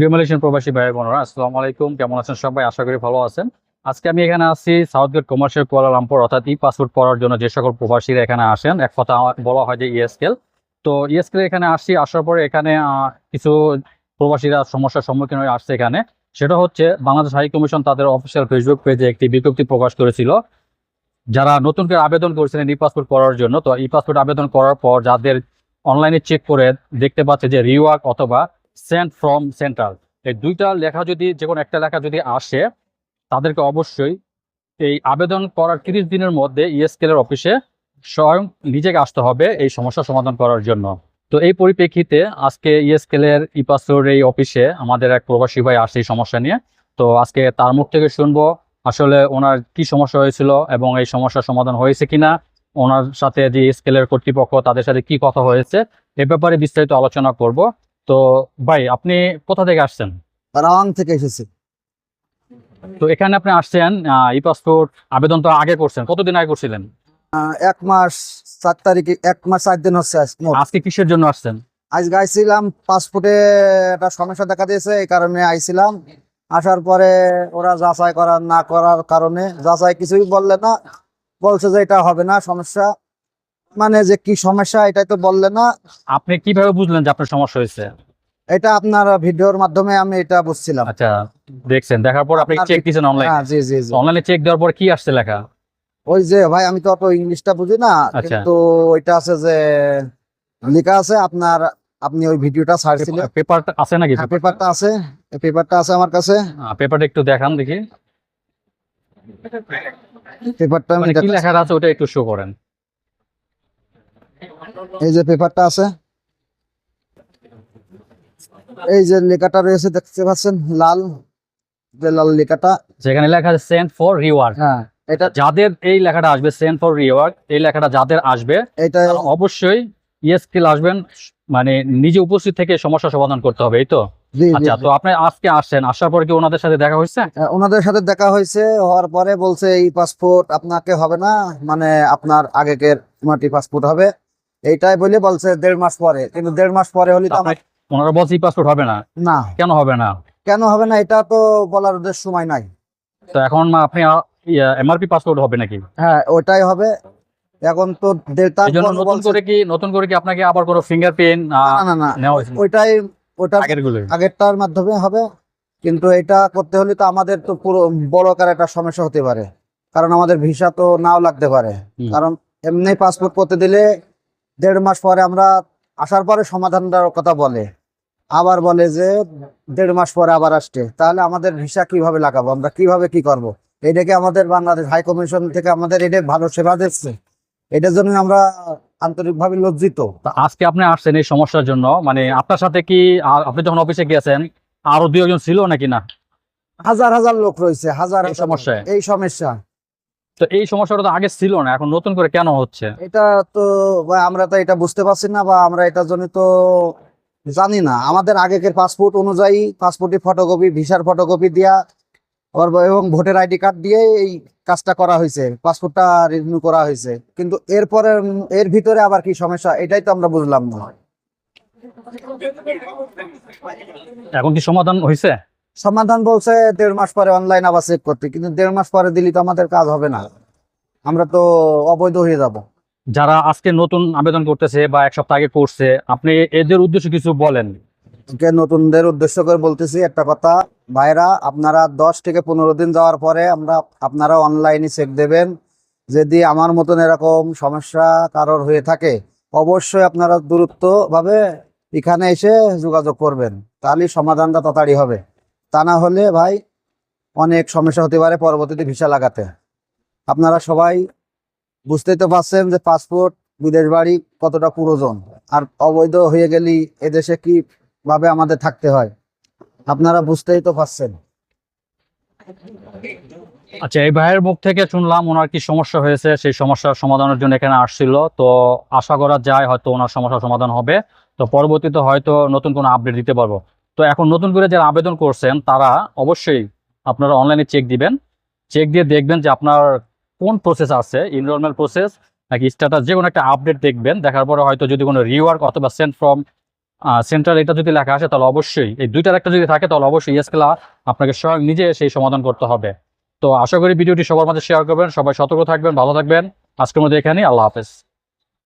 প্রিয় মালয়েশিয়ান প্রবাসী ভাই বোনেরা, আসসালামু আলাইকুম। কেমন আছেন সবাই? আশা করি ভালো আছেন। আজকে আমি এখানে আছি সাউথ গেট কমার্শিয়াল কুয়ালালামপুর অর্থাৎ ই পাসপোর্ট করার জন্য যে সকল প্রবাসীরা এখানে আসেন, এক কথা বলা হয় যে ইএসকেল তো ইএসকেল এখানে আসছি, আসার পরে এখানে কিছু প্রবাসীরা সমস্যার সম্মুখীন হয়ে আসছে এখানে। সেটা হচ্ছে বাংলাদেশ হাই কমিশন তাদের অফিসিয়াল ফেসবুক পেজে একটি বিজ্ঞপ্তি প্রকাশ করেছিল। যারা নতুন করে আবেদন করেছিলেন ই পাসপোর্ট করার জন্য, তো ই পাসপোর্ট আবেদন করার পর যাদের অনলাইনে চেক করে দেখতে পাচ্ছে যে রিওয়ার্ক অথবা সেন্ট ফ্রম সেন্ট্রাল এই দুইটা লেখা যদি, যে কোনো একটা লেখা যদি আসে, তাদেরকে অবশ্যই এই আবেদন করার তিরিশ দিনের মধ্যে ইএসকেলের অফিসে স্বয়ং নিজেকে আসতে হবে এই সমস্যা সমাধান করার জন্য। তো এই পরিপ্রেক্ষিতে আজকে ইএসকেলের ইপাসোর এই অফিসে আমাদের এক প্রবাসী ভাই আসছে এই সমস্যা নিয়ে। তো আজকে তার মুখ থেকে শুনব, আসলে ওনার কি সমস্যা হয়েছিল এবং এই সমস্যার সমাধান হয়েছে কিনা, ওনার সাথে যে স্কেলের কর্তৃপক্ষ তাদের সাথে কি কথা হয়েছে, এ ব্যাপারে বিস্তারিত আলোচনা করব। তো ভাই আপনি কোথা থেকে আসছেন? রাওয়াং থেকে এসেছি। তো এখানে আপনি আসছেন ই পাসপোর্ট আবেদন তো আগে করছেন কতদিন আগে করছিলেন? এক মাস চার তারিখে এক মাস চার দিন হচ্ছে আজকে কিসের জন্য আসছেন? আজ গাইছিলাম পাসপোর্টে একটা সমস্যা দেখা দিয়েছে এই কারণে আইছিলাম। আসার পরে ওরা যাচাই করার না করার কারণে যাচাই কিছুই বললে না। বলছে যে এটা হবে না সমস্যা। মানে যে কি সমস্যা এটাই তো বললে না। আপনি কীভাবে বুঝলেন যে আপনার সমস্যা হয়েছে? এটা আপনার ভিডিওর মাধ্যমে আমি এটা বুঝছিলাম। আচ্ছা দেখছেন দেখার পর আপনি চেক দিয়েছেন অনলাইন হ্যাঁ জি জি জি। অনলাইনে চেক দেওয়ার পর কি আসছে লেখা? ওই যে ভাই আমি তো অত ইংলিশটা বুঝি না আচ্ছা। কিন্তু ওইটা আছে যে লেখা আছে আপনার আপনি ওই ভিডিওটা ছাড়ছিলেন। পেপারটা আছে নাকি? হ্যাঁ পেপারটা আছে পেপারটা আছে আমার কাছে। পেপারটা একটু দেখান দেখি। পেপারটা মানে কি লেখা আছে ওটা একটু শো করেন। এই যে পেপারটা আছে এই যে লেখাটা রয়েছে দেখতে পাচ্ছেন লাল যে লাল লেখাটা। যেখানে লেখা আছে সেন্ট ফর রিওয়ার্ড হ্যাঁ এটা যাদের এই লেখাটা আসবে সেন্ট ফর রিওয়ার্ড এই লেখাটা যাদের আসবে এটা অবশ্যই ইএসকেল আসবেন মানে নিজে উপস্থিত থেকে সমস্যা সমাধান করতে হবে এই তো? আচ্ছা তো আপনি আজকে আসছেন আসার পর কি ওনাদের সাথে দেখা হয়েছে? ওনাদের সাথে দেখা হয়েছে হওয়ার পরে বলছে এই পাসপোর্ট আপনাকে হবে না মানে আপনার আগেকের মাটি পাসপোর্ট হবে? এইটাই বলে বলছে দেড় মাস পরে। কিন্তু দেড় মাস পরে হলে তো ওনারা বলছে পাসপোর্ট হবে না। না। কেন হবে না? কেন হবে না এটা তো বলার ওদের সময় নাই। তো এখন আপনি এমআরপি পাসপোর্ট হবে নাকি? হ্যাঁ ওটাই হবে। এখন তো জন্য নতুন করে কি নতুন করে কি আপনাকে আবার কোনো ফিঙ্গারপ্রিন্ট না না না ওইটাই ওটা আগেরটার মাধ্যমে হবে। কিন্তু এটা করতে হলে তো আমাদের তো পুরো বড় আকার একটা সমস্যা হতে পারে। কারণ আমাদের ভিসা তো নাও লাগতে পারে। কারণ এমনি পাসপোর্ট করতে দিলে দেড় মাস পরে আমরা আসার পরে সমাধানটার কথা বলে। আবার বলে যে দেড় মাস পরে আবার আসছে। তাহলে আমাদের ভিসা কীভাবে লাগাবো? আমরা কীভাবে কি করব। এটাকে আমাদের বাংলাদেশ হাই কমিশন থেকে আমাদের এটা ভালো সেবা দিচ্ছে? এটার জন্য আমরা আন্তরিকভাবে লজ্জিত। আজকে আপনি আসছেন এই সমস্যার জন্য। মানে আপনার সাথে কি আপনি যখন অফিসে গিয়েছেন আরও একজন ছিল নাকি না? হাজার হাজার লোক রয়েছে হাজার হাজার এই সমস্যা। তো এই সমস্যাটা তো আগে ছিল না এখন নতুন করে কেন হচ্ছে? এটা তো আমরা তো এটা বুঝতে পারছি না বা আমরা এটার জন্য তো জানি না। আমাদের আগেকের পাসপোর্ট অনুযায়ী পাসপোর্টের ফটোকপি ভিসার ফটোকপি দিয়া এবং ভোটার আইডি কার্ড দিয়ে এই কাজটা করা হয়েছে পাসপোর্টটা রিনিউ করা হয়েছে। কিন্তু এরপরে এর ভিতরে আবার কি সমস্যা এটাই তো আমরা বুঝলাম না। এখন কি সমাধান হয়েছে? সমাধান বলছে দেড় মাস পরে অনলাইন আবার চেক করতে। কিন্তু দেড় মাস পরে দিলে তো আমাদের কাজ হবে না। আমরা তো অবৈধ হয়ে যাব। যারা আজকে নতুন আবেদন করতেছে বা এক সপ্তাহ আগে করছে আপনি এদের উদ্দেশ্যে কিছু বলেন। কে নতুনদের উদ্দেশ্য করে বলতেছি একটা কথা। ভাইরা আপনারা দশ থেকে পনেরো দিন যাওয়ার পরে আমরা আপনারা অনলাইনে চেক দেবেন। যদি আমার মতন এরকম সমস্যা কারোর হয়ে থাকে অবশ্যই আপনারা দূরত্ব ভাবে এখানে এসে যোগাযোগ করবেন। তাহলে সমাধানটা তাড়াতাড়ি হবে। তা না হলে ভাই অনেক সমস্যা হতে পারে পরবর্তীতে ভিসা লাগাতে। আপনারা সবাই বুঝতেই তো পারছেন যে পাসপোর্ট, বিদেশ বাড়ি কতটা প্রয়োজন আর অবৈধ হয়ে গেলি এদেশে কি ভাবে আমাদের থাকতে হয়? আপনারা বুঝতেই তো পারছেন। আচ্ছা এই ভাইয়ের মুখ থেকে শুনলাম ওনার কি সমস্যা হয়েছে, সেই সমস্যার সমাধানের জন্য এখানে আসছিল। তো আশা করা যায় হয়তো ওনার সমস্যার সমাধান হবে। তো পরবর্তীতে হয়তো নতুন কোনো আপডেট দিতে পারব। তো এখন নতুন করে যারা আবেদন করছেন, তারা অবশ্যই আপনারা অনলাইনে চেক দিবেন। চেক দিয়ে দেখবেন যে আপনার কোন প্রসেস আছে ইনরোলমেন্ট প্রসেস নাকি স্ট্যাটাস যে কোনো একটা আপডেট দেখবেন। দেখার পরে হয়তো যদি কোনো রিওয়ার্ক অথবা সেন্ট ফ্রম সেন্ট্রাল এটা যদি লেখা আসে, তাহলে অবশ্যই, এই দুইটার একটা যদি থাকে, তাহলে অবশ্যই ইএসকেল আপনাকে স্বয়ং নিজে সেই সমাধান করতে হবে। তো আশা করি ভিডিওটি সবার মাঝে শেয়ার করবেন, সবাই সতর্ক থাকবেন, ভালো থাকবেন। আজকের মধ্যে এখানেই, আল্লাহ হাফেজ।